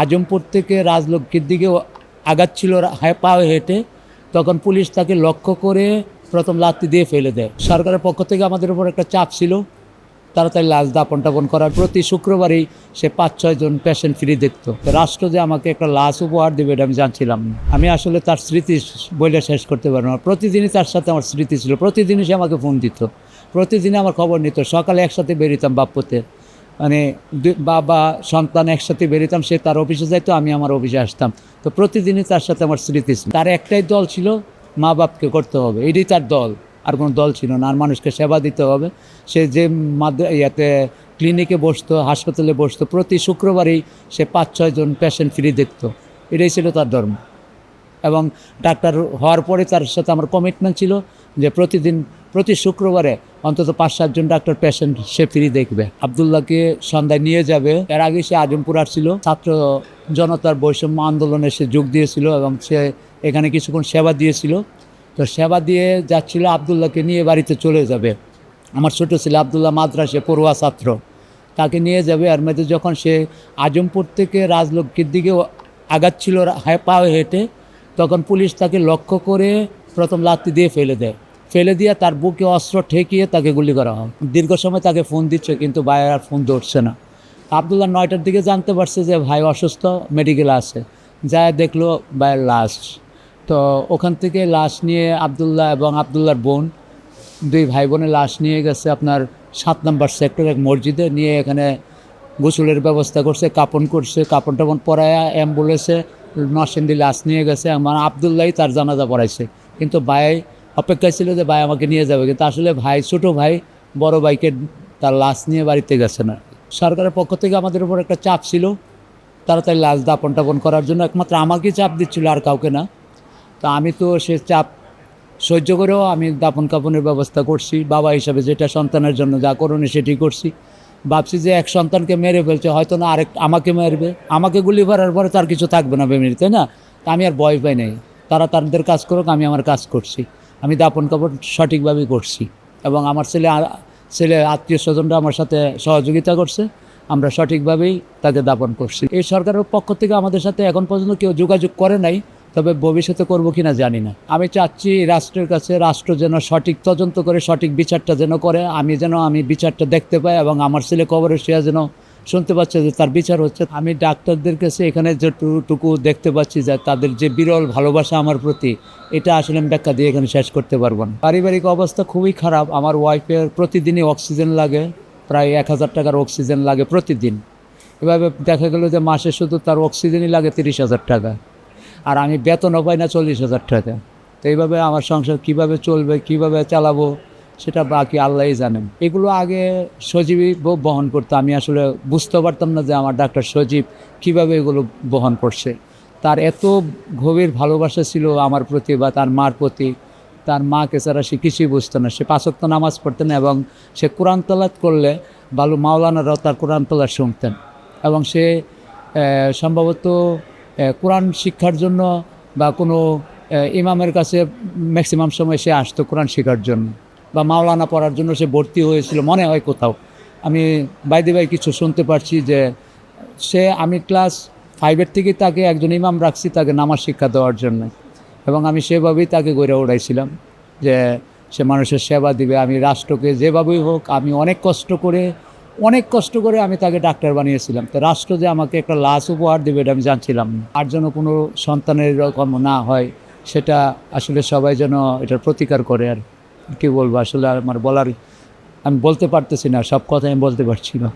আজমপুর থেকে রাজলক্ষ্মীর দিকে আগাচ্ছিল পা হেঁটে, তখন পুলিশ তাকে লক্ষ্য করে প্রথম লাত্তি দিয়ে ফেলে দেয়। সরকারের পক্ষ থেকে আমাদের উপর একটা চাপ ছিল তাড়াতাড়ি লাশ দাপন টাপন করার। প্রতি শুক্রবারই সে পাঁচ ছয় জন পেশেন্ট ফ্রি দেখত। রাষ্ট্র যে আমাকে একটা লাশ উপহার দেবে এটা আমি জানছিলাম আমি আসলে তার স্মৃতি বইলে শেষ করতে পারব না। প্রতিদিনই তার সাথে আমার স্মৃতি ছিল। প্রতিদিনই সে আমাকে ফোন দিত। প্রতিদিনই আমার খবর নিত। সকালে একসাথে বেরিতাম বাপ্পতে। মানে বাবা, সন্তান একসাথে বেরিতাম, সে তার অফিসে যাইতো, আমি আমার অফিসে আসতাম। তো প্রতিদিনই তার সাথে আমার স্মৃতি তার একটাই দল ছিল মা বাপকে করতে হবে। এটাই তার দল। আর কোনো দল ছিল না। আর মানুষকে সেবা দিতে হবে। সে যে ইয়াতে ক্লিনিকে বসতো, হাসপাতালে বসতো, প্রতি শুক্রবারই সে পাঁচ ছয় জন পেশেন্ট ফ্রি দেখতো। এটাই ছিল তার ধর্ম। এবং ডাক্তার হওয়ার পরে তার সাথে আমার কমিটমেন্ট ছিল যে প্রতিদিন প্রতি শুক্রবারে অন্তত পাঁচ সাতজন ডাক্তার পেশেন্ট সে ফ্রি দেখবে। আবদুল্লাহকে সন্ধ্যায় নিয়ে যাবে। এর আগে সে আজমপুর আসছিল। ছাত্র জনতার বৈষম্য আন্দোলনে সে যোগ দিয়েছিল এবং সে এখানে কিছুক্ষণ সেবা দিয়েছিল। তো সেবা দিয়ে যাচ্ছিল আবদুল্লাহকে নিয়ে বাড়িতে চলে যাবে। আমার ছোটো ছেলে আবদুল্লাহ মাদ্রাসে পড়ুয়া ছাত্র। তাকে নিয়ে যাবে। আর মধ্যে যখন সে আজমপুর থেকে রাজলক্ষ্মীর দিকে আগাচ্ছিল রা- পা হেঁটে, তখন পুলিশ তাকে লক্ষ্য করে প্রথম লাত্তি দিয়ে ফেলে দেয়। ফেলে দিয়ে তার বুকে অস্ত্র ঠেকিয়ে তাকে গুলি করা হয়। দীর্ঘ সময় তাকে ফোন দিচ্ছে, কিন্তু ভাই আর ফোন ধরছে না। আবদুল্লাহ নয়টার দিকে জানতে পারছে যে ভাই অসুস্থ মেডিকেল আছে। যা দেখল ভাইয়ের লাশ। তো ওখান থেকে লাশ নিয়ে আবদুল্লাহ এবং আবদুল্লাহর বোন, দুই ভাই বোনের লাশ নিয়ে গেছে আপনার সাত নম্বর সেক্টর এক মসজিদে, নিয়ে এখানে গোসলের ব্যবস্থা করছে, কাপন করছে, কাপন টাপন পরায়া অ্যাম্বুলেন্সে নরসিংদী লাশ নিয়ে গেছে। মানে আবদুল্লাহই তার জানাজা পড়াইছে। কিন্তু ভাই অপেক্ষায় ছিল যে ভাই আমাকে নিয়ে যাবে, কিন্তু আসলে ভাই, ছোটো ভাই, বড় ভাইকে তার লাশ নিয়ে বাড়িতে গেছে না। সরকারের পক্ষ থেকে আমাদের উপর একটা চাপ ছিল তাড়াতাড়ি লাশ দাপন টাপন করার জন্য, একমাত্র আমাকেই চাপ দিচ্ছিল আর কাউকে না। তা আমি তো সে চাপ সহ্য করেও আমি দাপন কাপনের ব্যবস্থা করছি, বাবা হিসাবে যেটা সন্তানের জন্য যা করণে সেটি করছি। ভাবছি যে এক সন্তানকে মেরে ফেলছে, হয়তো না আরেক আমাকে মারবে। আমাকে গুলি করার পরে তার কিছু থাকবে না ফ্যামিলি তাই না? তা আমি আর ভয় পাই নাই। তারা তাদের কাজ করুক, আমি আমার কাজ করছি। আমি দাপন কাপড় সঠিকভাবেই করছি। এবং আমার ছেলে ছেলে আত্মীয় স্বজনরা আমার সাথে সহযোগিতা করছে। আমরা সঠিকভাবেই তাকে দাপন করছি। এই সরকারের পক্ষ থেকে আমাদের সাথে এখন পর্যন্ত কেউ যোগাযোগ করে নাই, তবে ভবিষ্যতে করব কিনা জানি না। আমি চাচ্ছি রাষ্ট্রের কাছে রাষ্ট্র যেন সঠিক তদন্ত করে, সঠিক বিচারটা যেন করে, আমি যেন, আমি বিচারটা দেখতে পাই এবং আমার ছেলে কবরে সে যেন শুনতে পাচ্ছে যে তার বিচার হচ্ছে। আমি ডাক্তারদের কাছে এখানে যেটুকু দেখতে পাচ্ছি যে তাদের যে বিরল ভালোবাসা আমার প্রতি, এটা আসলে আমি ব্যাখ্যা দিয়ে এখানে শেষ করতে পারব না। পারিবারিক অবস্থা খুবই খারাপ। আমার ওয়াইফের প্রতিদিনই অক্সিজেন লাগে, প্রায় এক হাজার টাকার অক্সিজেন লাগে প্রতিদিন। এভাবে দেখা গেল যে মাসে শুধু তার অক্সিজেনই লাগে তিরিশ হাজার টাকা, আর আমি বেতনও পাই না চল্লিশ হাজার টাকা। তো এইভাবে আমার সংসার কীভাবে চলবে, কীভাবে চালাবো সেটা বাকি আল্লাহই জানেন। এগুলো আগে সজীবই বহন করতো। আমি আসলে বুঝতে পারতাম না যে আমার ডাক্তার সজীব কীভাবে এগুলো বহন করছে। তার এত গভীর ভালোবাসা ছিল আমার প্রতি বা তার মার প্রতি। তার মাকে ছাড়া সে কিছুই বুঝতো না। সে পাঁচক্ত নামাজ পড়তেন এবং সে কোরআন তালাত করলে বালু মাওলানারাও তার কোরআন তালাত শুনতেন। এবং সে সম্ভবত কোরআন শিক্ষার জন্য বা কোনো ইমামের কাছে ম্যাক্সিমাম সময় সে আসতো কোরআন শেখার জন্য। বা মাওলানা পড়ার জন্য সে ভর্তি হয়েছিল, মনে হয় কোথাও। আমি বাইদি ভাই কিছু শুনতে পারছি যে সে আমি ক্লাস ফাইভের থেকে তাকে একজন ইমাম রাখছি তাকে নামাজ শিক্ষা দেওয়ার জন্য। এবং আমি সেভাবেই তাকে গড়ে উড়াইছিলাম যে সে মানুষের সেবা দিবে, আমি রাষ্ট্রকে যেভাবেই হোক আমি অনেক কষ্ট করে, অনেক কষ্ট করে আমি তাকে ডাক্তার বানিয়েছিলাম। তো রাষ্ট্র যে আমাকে একটা লাশ উপহার দেবে এটা আমি জানছিলাম আর যেন কোনো সন্তানের এরকম না হয়, সেটা আসলে সবাই যেন এটার প্রতিকার করে আর কি বলব, আসলে আমার বলার আমি বলতে পারতেছি না, সব কথা আমি বলতে পারছি না।